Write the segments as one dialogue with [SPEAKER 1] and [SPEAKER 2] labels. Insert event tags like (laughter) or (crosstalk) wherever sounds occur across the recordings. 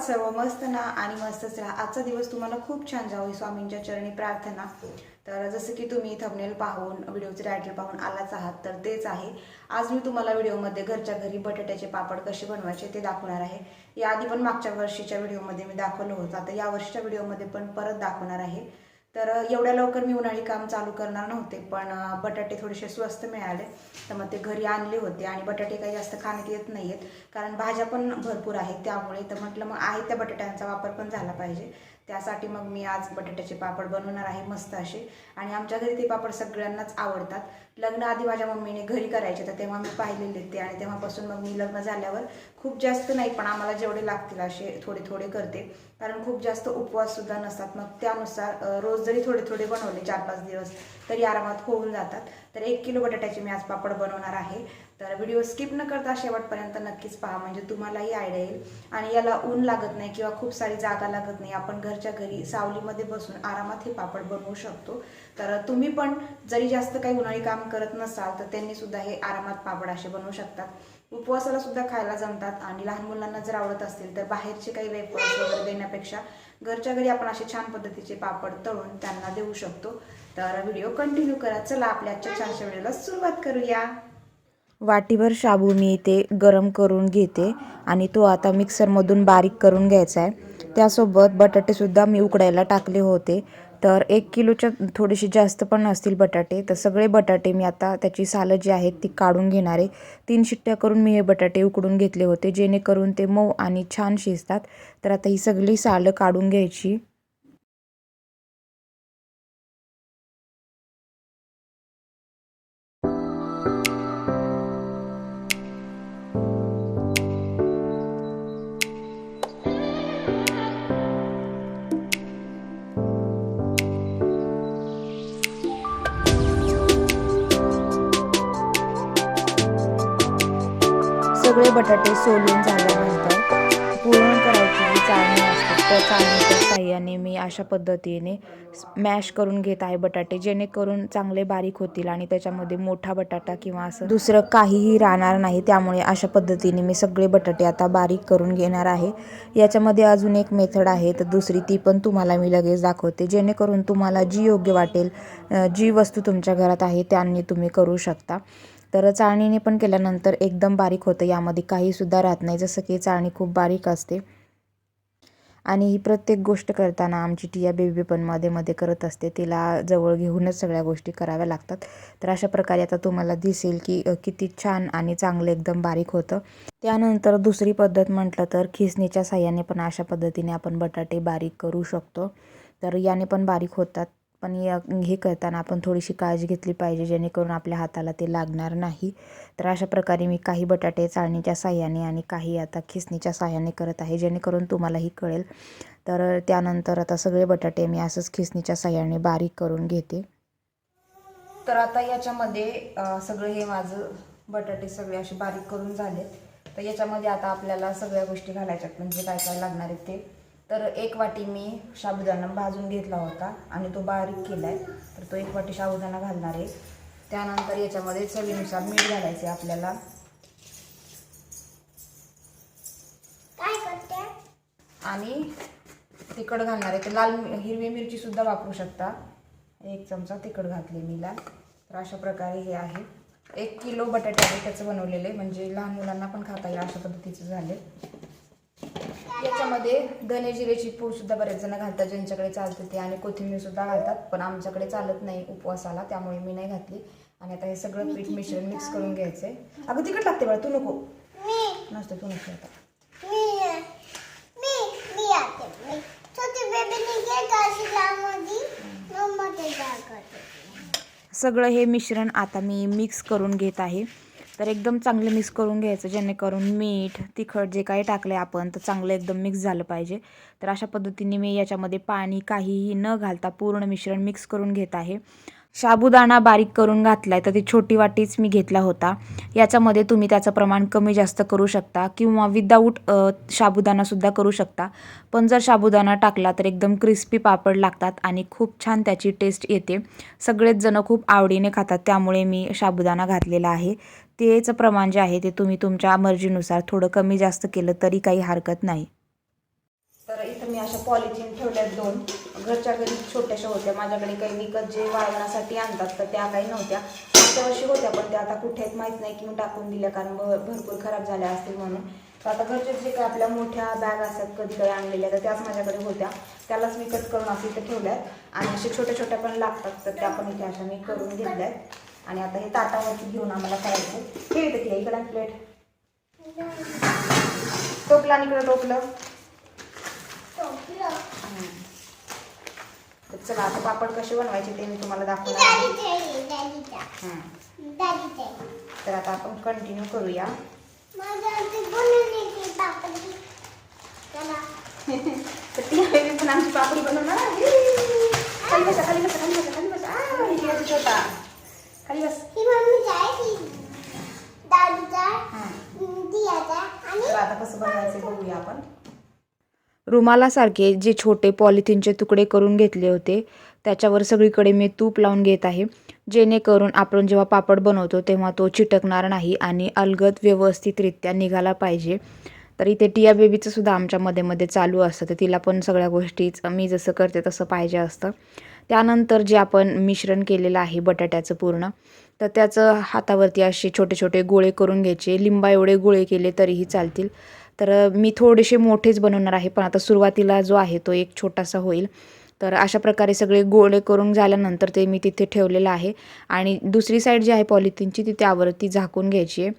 [SPEAKER 1] आहात सर्व मस्त ना आणि मस्तच राहा. आजचा दिवस तुम्हाला खूप छान जावो ही स्वामींच्या चरणी प्रार्थना. तर जसं की तुम्ही थंबनेल पाहून व्हिडिओचे टायटल पाहून आलाच आहात तर तेच आहे. आज मी तुम्हाला व्हिडिओमध्ये घरच्या घरी बटाट्याचे पापड कसे बनवायचे ते दाखवणार आहे. याआधी पण मागच्या वर्षीच्या व्हिडिओमध्ये मी दाखवलं होतं. आता या वर्षीच्या व्हिडिओमध्ये पण परत दाखवणार आहे. तर एवढ्या लवकर मी उन्हाळी काम चालू करणार नव्हते पण बटाटे थोडेसे स्वस्त मिळाले. तर मग ते घरी आणले होते आणि बटाटे काही जास्त खाण्यात येत नाही आहेत कारण भाज्या पण भरपूर आहेत त्यामुळे. तर म्हटलं मग आहे त्या बटाट्यांचा वापर पण झाला पाहिजे. त्यासाठी मग मी आज बटाट्याचे पापड बनवणार आहे मस्त असे. आणि आमच्या घरी ते पापड सगळ्यांनाच आवडतात. लग्न आधी माझ्या मम्मीने घरी करायचे तर तेव्हा मी पाहिलेले ते आणि तेव्हापासून मग मी लग्न झाल्यावर खूप जास्त नाही पण आम्हाला जेवढे लागतील असे थोडे थोडे करते. कारण खूप जास्त उपवाससुद्धा नसतात. मग त्यानुसार रोज जरी थोडे थोडे बनवले चार पाच दिवस तरी आरामात होऊन जातात. तर एक किलो बटाट्याचे मी आज पापड बनवणार आहे. तर व्हिडिओ स्किप न करता शेवटपर्यंत नक्कीच पहा. म्हणजे तुम्हालाही आयडिया येईल. आणि याला ऊन लागत नाही किंवा खूप सारी जागा लागत नाही. आपण घरच्या घरी सावलीमध्ये बसून आरामात हे पापड बनवू शकतो. तर तुम्ही पण जरी जास्त काही उन्हाळी काम करत नसाल तर त्यांनी सुद्धा हे आरामात पापड असे बनवू शकतात. उपवासाला सुद्धा खायला जमतात आणि लहान मुलांना जर आवडत असतील तर बाहेरचे काही वेफर्स वगैरे देण्यापेक्षा घरच्या घरी आपण असे छान पद्धतीचे पापड तळून त्यांना देऊ शकतो. तर व्हिडिओ कंटिन्यू करा. चला आपल्या आजच्या छानशा व्हिडिओला सुरुवात करूया.
[SPEAKER 2] वाटीभर शाबू मी इथे गरम करून घेते आणि तो आता मिक्सरमधून बारीक करून घ्यायचा आहे. त्यासोबत बटाटेसुद्धा मी उकडायला टाकले होते. तर एक किलोच्या थोडेसे जास्त पण असतील बटाटे. तर सगळे बटाटे मी आता त्याची सालं जी आहेत ती काढून घेणार आहे. तीन शिट्ट्या करून मी हे बटाटे उकडून घेतले होते. जेणेकरून ते मऊ आणि छान शिजतात. तर आता ही सगळी सालं काढून घ्यायची. सगळे बटाटे सोलून झाल्यानंतर पुरण करायची जी चाळणी असते त्या चाळणीच्या साह्याने मी अशा पद्धतीने मॅश करून घेत आहे बटाटे जेणेकरून चांगले बारीक होतील आणि त्याच्यामध्ये मोठा बटाटा किंवा असं दुसरं काहीही राहणार नाही. त्यामुळे अशा पद्धतीने मी सगळे बटाटे आता बारीक करून घेणार आहे. याच्यामध्ये अजून एक मेथड आहे तर दुसरी ती पण तुम्हाला मी लगेच दाखवते. जेणेकरून तुम्हाला जी योग्य वाटेल जी वस्तू तुमच्या घरात आहे त्यांनी तुम्ही करू शकता. तर चाळणीने पण केल्यानंतर एकदम बारीक होतं. यामध्ये काहीसुद्धा राहत नाही. जसं की चाळणी खूप बारीक असते. आणि ही प्रत्येक गोष्ट करताना आमची टिया बेबी पण मध्ये मध्ये करत असते. तिला जवळ घेऊनच सगळ्या गोष्टी कराव्या लागतात. तर अशा प्रकारे आता तुम्हाला दिसेल की किती छान आणि चांगलं एकदम बारीक होतं. त्यानंतर दुसरी पद्धत म्हटलं तर खिसणीच्या साह्याने पण अशा पद्धतीने आपण बटाटे बारीक करू शकतो. तर याने पण बारीक होतात. पण या हे करताना आपण थोडीशी काळजी घेतली पाहिजे जेणेकरून आपल्या हाताला ते लागणार नाही. तर अशा प्रकारे मी काही बटाटे चाळणीच्या साह्याने आणि काही आता खिसणीच्या साह्याने करत आहे जेणेकरून तुम्हालाही कळेल. तर त्यानंतर आता सगळे बटाटे मी असंच खिसणीच्या साह्याने बारीक करून घेते.
[SPEAKER 1] तर आता याच्यामध्ये सगळं सगळे हे माझं बटाटे सगळे असे बारीक करून झालेत. तर याच्यामध्ये आता आपल्याला सगळ्या गोष्टी घालायच्यात म्हणजे काय काय लागणार आहेत ते. तर एक वाटी मी साबुदाणा भाजून घेतला होता आणि तो बारीक केला आहे तर तो एक वाटी साबुदाणा घालणार आहे. त्यानंतर याच्यामध्ये चवीनुसार मीठ घालायचे आपल्याला.
[SPEAKER 3] काय करते?
[SPEAKER 1] आणि तिखट घालणार आहे. तर लाल हिरवी मिरची सुद्धा वापरू शकता. एक चमचा तिखट घातली मी लाल. तर अशा प्रकारे हे आहे. एक किलो बटाटे त्याचं बनवलेलं आहे. म्हणजे लहान मुलांना पण खाता येईल अशा पद्धतीचं झाले याच्यामध्ये धने जिरेची पूड सुद्धा बरेच जण घालतात ज्यांच्याकडे चालते ते. आणि कोथिंबीर सुद्धा घालतात पण आमच्याकडे चालत नाही उपवासाला त्यामुळे मी नाही घातली. आणि आता हे सगळं पीठ मिश्रण मिक्स करून घ्यायचंय. अगं तिखट लागते बरं तू नको.
[SPEAKER 3] मी
[SPEAKER 1] नसतं तू नको आता.
[SPEAKER 2] सगळं हे मिश्रण आता मी मिक्स करून घेत आहे. तर एकदम चांगलं मिक्स करून घ्यायचं जेणेकरून मीठ तिखट जे काही टाकलं आहे आपण तर चांगलं एकदम मिक्स झालं पाहिजे. तर अशा पद्धतीने मी याच्यामध्ये पाणी काहीही न घालता पूर्ण मिश्रण मिक्स करून घेत आहे. साबुदाणा बारीक करून घातला आहे तर ती छोटी वाटीच मी घेतला होता. याच्यामध्ये तुम्ही त्याचं प्रमाण कमी जास्त करू शकता किंवा विदाऊट साबुदाणासुद्धा करू शकता. पण जर साबुदाणा टाकला तर एकदम क्रिस्पी पापड लागतात आणि खूप छान त्याची टेस्ट येते. सगळेच जण खूप आवडीने खातात त्यामुळे मी साबुदाणा घातलेला आहे. तेचं प्रमाण जे आहे ते तुम्ही तुमच्या मर्जीनुसार थोडं कमी जास्त केलं तरी काही हरकत नाही.
[SPEAKER 1] तर इथं मी अशा पॉलिथिन ठेवल्यात दोन. घरच्या घरी छोट्याशा होत्या. माझ्याकडे काही विकत जे वाळवण्यासाठी आणतात तर त्या काही नव्हत्या. मागच्या वर्षी होत्या पण त्या आता कुठे आहेत माहीत नाही. की मी टाकून दिल्या कारण भरपूर खराब झाल्या असतील म्हणून. तर आता घरचे जे काही आपल्या मोठ्या बॅग असतात कधी काही आणलेल्या तर त्याच माझ्याकडे होत्या. त्यालाच मी कट करून असं इथं ठेवल्यात. आणि असे छोट्या छोट्या पण लागतात तर त्या पण इथे अशा मी करून घेतल्यात. आणि आता हे ताटावरती घेऊन आम्हाला करायचं ठेव इथे ठेव इकडं प्लेट टोपला आणि इकडं टोपलं. तर चला आता पापड कसे बनवायचे ते मी तुम्हाला
[SPEAKER 3] ही
[SPEAKER 1] दाखवणार. हं. तर आता आपण कंटिन्यू करूया
[SPEAKER 3] येते. (laughs)
[SPEAKER 1] तर ती पण आमची पापडी बनवणार. खाली बसा खाली बसा खाली बसा खाली बसा आ, ही घ्या ती छोटा खाली बस.
[SPEAKER 3] ही ही.
[SPEAKER 1] हं. आता कसं बनवायचं बघूया आपण.
[SPEAKER 2] रुमालासारखे जे छोटे पॉलिथिनचे तुकडे करून घेतले होते त्याच्यावर सगळीकडे मी तूप लावून घेत आहे. जेणेकरून आपण जेव्हा पापड बनवतो तेव्हा तो चिटकणार नाही आणि अलगद व्यवस्थितरित्या निघाला पाहिजे. तर इथे टिया बेबीचं सुद्धा आमच्या मध्ये मध्ये चालू असतं तर तिला पण सगळ्या गोष्टीच मी जसं करते तसं पाहिजे असतं. त्यानंतर जे आपण मिश्रण केलेलं आहे बटाट्याचं पूर्ण तर त्याचं हातावरती असे छोटे छोटे गोळे करून घ्यायचे. लिंबा एवढे गोळे केले तरीही चालतील. तर मी थोडेसे मोठेच बनवणार आहे पण आता सुरुवातीला जो आहे तो एक छोटासा होईल. तर अशा प्रकारे सगळे गोळे करून झाल्यानंतर ते मी तिथे ठेवलेलं आहे. आणि दुसरी साईड जी आहे पॉलिथिनची ती त्यावरती झाकून घ्यायची आहे.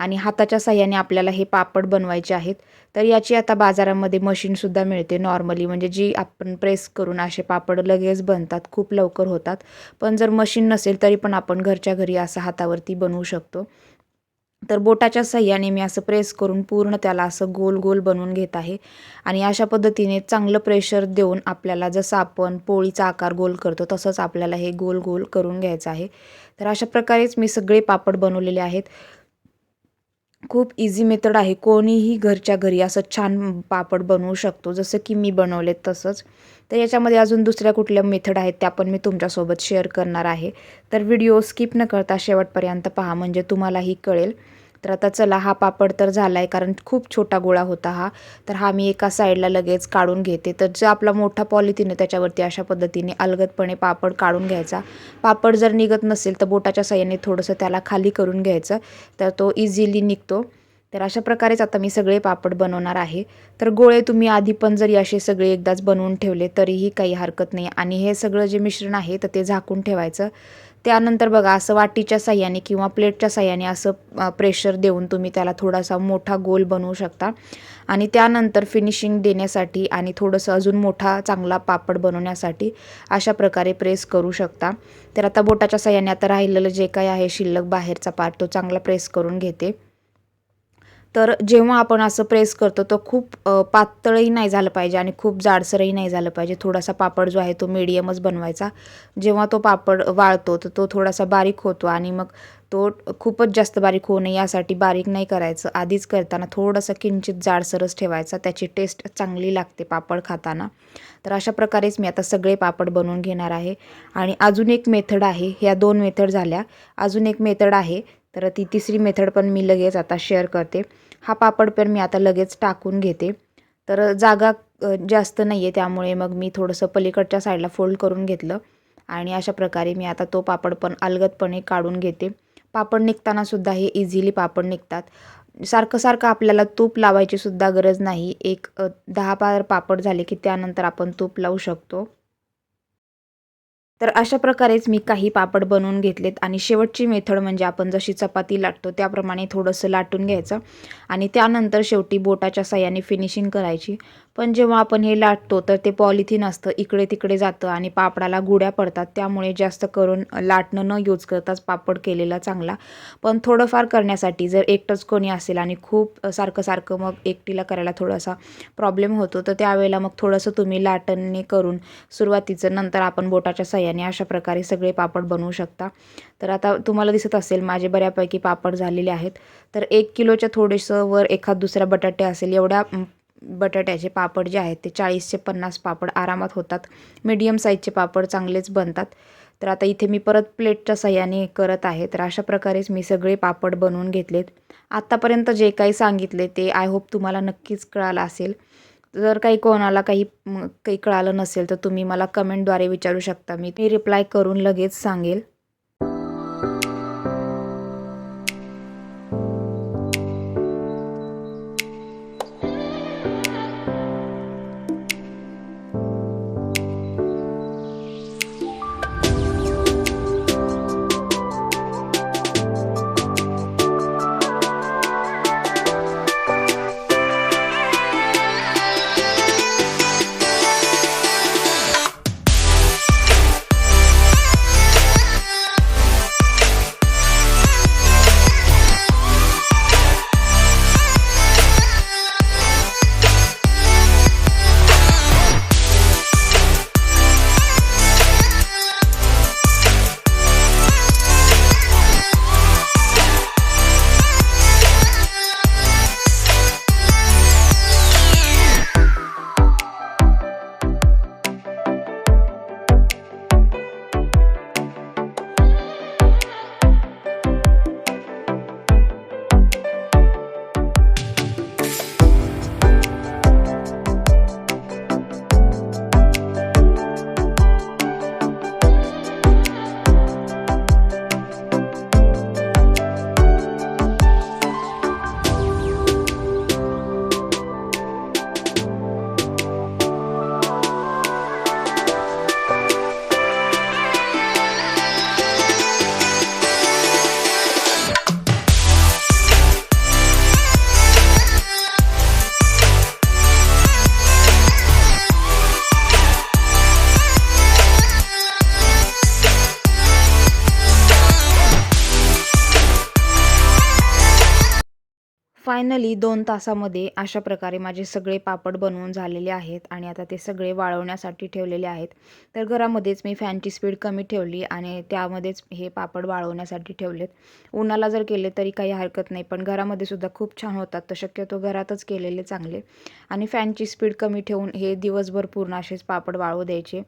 [SPEAKER 2] आणि हाताच्या साह्याने आपल्याला हे पापड बनवायचे आहेत. तर याची आता बाजारामध्ये मशीनसुद्धा मिळते नॉर्मली म्हणजे जी आपण प्रेस करून असे पापड लगेच बनतात खूप लवकर होतात. पण जर मशीन नसेल तरी पण आपण घरच्या घरी असं हातावरती बनवू शकतो. तर बोटाच्या सहाय्याने मी असं प्रेस करून पूर्ण त्याला असं गोल गोल बनवून घेत आहे. आणि अशा पद्धतीने चांगलं प्रेशर देऊन आपल्याला जसं आपण पोळीचा आकार गोल करतो तसंच आपल्याला हे गोल गोल करून घ्यायचं आहे. तर अशा प्रकारेच मी सगळे पापड बनवलेले आहेत. खूप इझी मेथड आहे. कोणीही घरच्या घरी असं छान पापड बनवू शकतो. जसं की मी बनवले तसंच. तर याच्यामध्ये अजून दुसऱ्या कुठल्या मेथड आहेत त्या पण मी तुमच्यासोबत शेअर करणार आहे. तर व्हिडिओ स्किप न करता शेवटपर्यंत पहा. म्हणजे तुम्हालाही कळेल. तर आता चला हा पापड तर झाला आहे कारण खूप छोटा गोळा होता हा. तर हा मी एका साईडला लगेच काढून घेते. तर जो आपला मोठा पॉलिथिन आहे त्याच्यावरती अशा पद्धतीने अलगदपणे पापड काढून घ्यायचा. पापड जर निघत नसेल तर बोटाच्या साह्याने थोडंसं त्याला खाली करून घ्यायचं. तर तो इझिली निघतो. तर अशा प्रकारेच आता मी सगळे पापड बनवणार आहे. तर गोळे तुम्ही आधी पण जरी असे सगळे एकदाच बनवून ठेवले तरीही काही हरकत नाही. आणि हे सगळं जे मिश्रण आहे तर ते झाकून ठेवायचं. त्यानंतर बघा असं वाटीच्या साह्याने किंवा प्लेटच्या साह्याने असं प्रेशर देऊन तुम्ही त्याला थोडासा मोठा गोल बनवू शकता. आणि त्यानंतर फिनिशिंग देण्यासाठी आणि थोडंसं अजून मोठा चांगला पापड बनवण्यासाठी अशा प्रकारे प्रेस करू शकता. तर आता बोटाच्या साह्याने आता राहिलेलं जे काही आहे शिल्लक बाहेरचा पार्ट तो चांगला प्रेस करून घेते. तर जेव्हा आपण असं प्रेस करतो तो खूप पातळही नाही झालं पाहिजे आणि खूप जाडसरही नाही झालं पाहिजे. थोडासा पापड जो आहे तो मिडियमच बनवायचा. जेव्हा तो पापड वाळतो तर तो थोडासा बारीक होतो आणि मग तो खूपच जास्त बारीक होऊ नये यासाठी बारीक नाही करायचं. आधीच करताना थोडंसं किंचित जाडसरच ठेवायचा. त्याची टेस्ट चांगली लागते पापड खाताना. तर अशा प्रकारेच मी आता सगळे पापड बनवून घेणार आहे. आणि अजून एक मेथड आहे. ह्या दोन मेथड झाल्या. अजून एक मेथड आहे. तर ती तिसरी मेथड पण मी लगेच आता शेअर करते. हा पापड पण मी आता लगेच टाकून घेते. तर जागा जास्त नाही आहे त्यामुळे मग मी थोडंसं पलीकडच्या साईडला फोल्ड करून घेतलं. आणि अशा प्रकारे मी आता तो पापड पण अलगदपणे काढून घेते. पापड निघतानासुद्धा हे इझिली पापड निघतात. सारखं सारखं आपल्याला तूप लावायची सुद्धा गरज नाही. एक दहा बार पापड झाले की त्यानंतर आपण तूप लावू शकतो. तर अशा प्रकारेच मी काही पापड बनवून घेतलेत आणि शेवटची मेथड म्हणजे आपण जशी चपाती लाटतो त्याप्रमाणे थोडंसं लाटून घ्यायचं आणि त्यानंतर शेवटी बोटाच्या साह्याने फिनिशिंग करायची. पण जेव्हा आपण हे लाटतो तर ते पॉलिथिन असतं इकडे तिकडे जातं आणि पापडाला गुड्या पडतात. त्यामुळे जास्त करून लाटणं न यूज करताच पापड केलेला चांगला. पण थोडंफार करण्यासाठी जर एकटंच कोणी असेल आणि खूप सारखं सारखं मग एकटीला करायला थोडासा प्रॉब्लेम होतो तर त्यावेळेला मग थोडंसं तुम्ही लाटणने करून सुरुवातीचं नंतर आपण बोटाच्या साह्याने आणि अशा प्रकारे सगळे पापड बनवू शकता. तर आता तुम्हाला दिसत असेल माझे बऱ्यापैकी पापड झालेले आहेत. तर एक किलोच्या थोडेसं वर एखाद दुसरा बटाटे असेल एवढ्या बटाट्याचे पापड जे आहेत ते चाळीसचे पन्नास पापड आरामात होतात. मीडियम साईजचे पापड चांगलेच बनतात. तर आता इथे मी परत प्लेटच्या सहाय्याने करत आहे. तर अशा प्रकारेच मी सगळे पापड बनवून घेतलेत. आत्तापर्यंत जे काही सांगितले ते आय होप तुम्हाला नक्कीच कळालं असेल. जर काही कोणाला काही काही कळालं नसेल तर तुम्ही मला कमेंटद्वारे विचारू शकता. मी ती रिप्लाय करून लगेच सांगेल. फायनली दोन तासामध्ये अशा प्रकारे माझे सगळे पापड बनवून झालेले आहेत आणि आता ते सगळे वाळवण्यासाठी ठेवलेले आहेत. तर घरामध्येच मी फॅनची स्पीड कमी ठेवली आणि त्यामध्येच हे पापड वाळवण्यासाठी ठेवलेत. उन्हाला जर केले तरी काही हरकत नाही पण घरामध्ये सुद्धा खूप छान होतात तर शक्यतो घरातच केलेले चांगले. आणि फॅनची स्पीड कमी ठेवून हे दिवसभर पूर्ण असेच पापड वाळवू द्यायचे.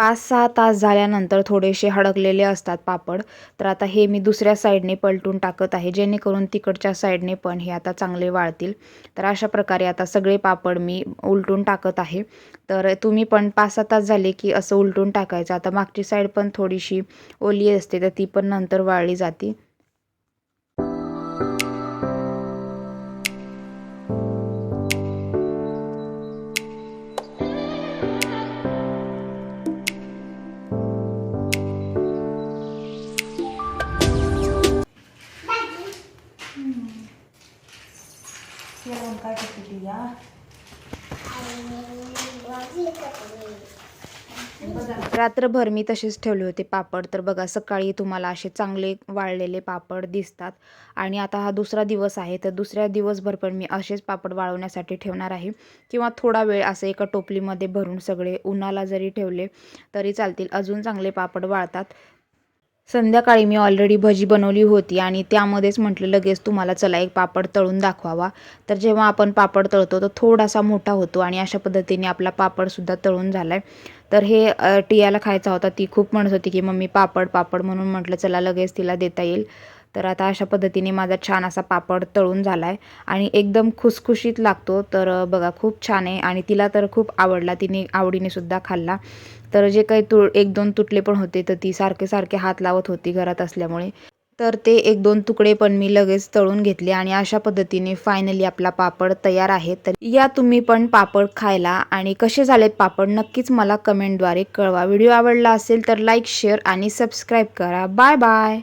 [SPEAKER 2] पाच सहा तास झाल्यानंतर थोडेसे हडकलेले असतात पापड. तर आता हे मी दुसऱ्या साईडने पलटून टाकत आहे. जेणेकरून तिकडच्या साईडने पण हे आता चांगले वाळतील. तर अशा प्रकारे आता सगळे पापड मी उलटून टाकत आहे. तर तुम्ही पण पाच सहा तास झाले की असं उलटून टाकायचं. आता मागची साईड पण थोडीशी ओली असते तर ती पण नंतर वाळली जाते. रात्रभर मी तसेच ठेवले होते पापड. तर बघा सकाळी तुम्हाला असे चांगले वाळलेले पापड दिसतात. आणि आता हा दुसरा दिवस आहे. तर दुसऱ्या दिवसभर पण मी असेच पापड वाळवण्यासाठी ठेवणार आहे. किंवा थोडा वेळ असं एका टोपलीमध्ये भरून सगळे उन्हाला जरी ठेवले तरी चालतील. अजून चांगले पापड वाळतात. संध्याकाळी मी ऑलरेडी भजी बनवली होती आणि त्यामध्येच म्हटलं लगेच तुम्हाला चला एक पापड तळून दाखवावा. तर जेव्हा आपण पापड तळतो तर थोडासा मोठा होतो आणि अशा पद्धतीने आपला पापडसुद्धा तळून झाला आहे तर हे टियाला खायचा होता ती खूप म्हणत होती की मम्मी पापड पापड म्हणून म्हटलं चला लगेच तिला देता येईल. तर आता अशा पद्धतीने माझा छान असा पापड तळून झाला आहे आणि एकदम खुसखुशीत लागतो. तर बघा खूप छान आहे आणि तिला तर खूप आवडला. तिने आवडीने सुद्धा खाल्ला. तर जे काही तु एक दोन तुटले पण होते तर ती सारखे सारखे हात लावत होती घरात असल्यामुळे. तर ते एक दोन तुकडे पण मी लगेच तळून घेतले आणि अशा पद्धतीने फायनली आपला पापड तयार आहे. तर या तुम्ही पण पापड खायला आणि कसे झालेत पापड नक्कीच मला कमेंटद्वारे कळवा. व्हिडिओ आवडला असेल तर लाईक शेअर आणि सबस्क्राईब करा. Bye bye